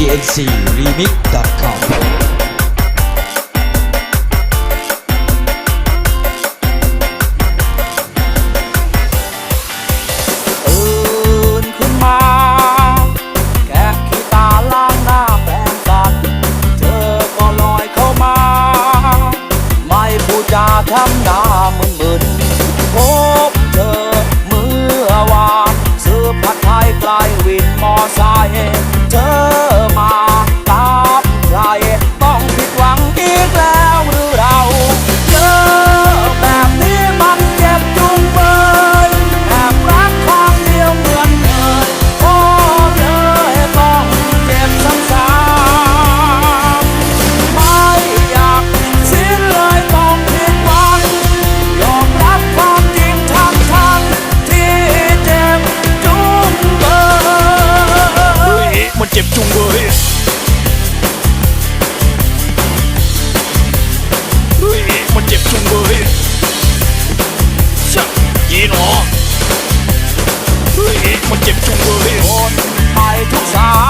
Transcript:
tncremix.com Mưa h m มันเจ็บจุกเบอร์อนไปทุกสาย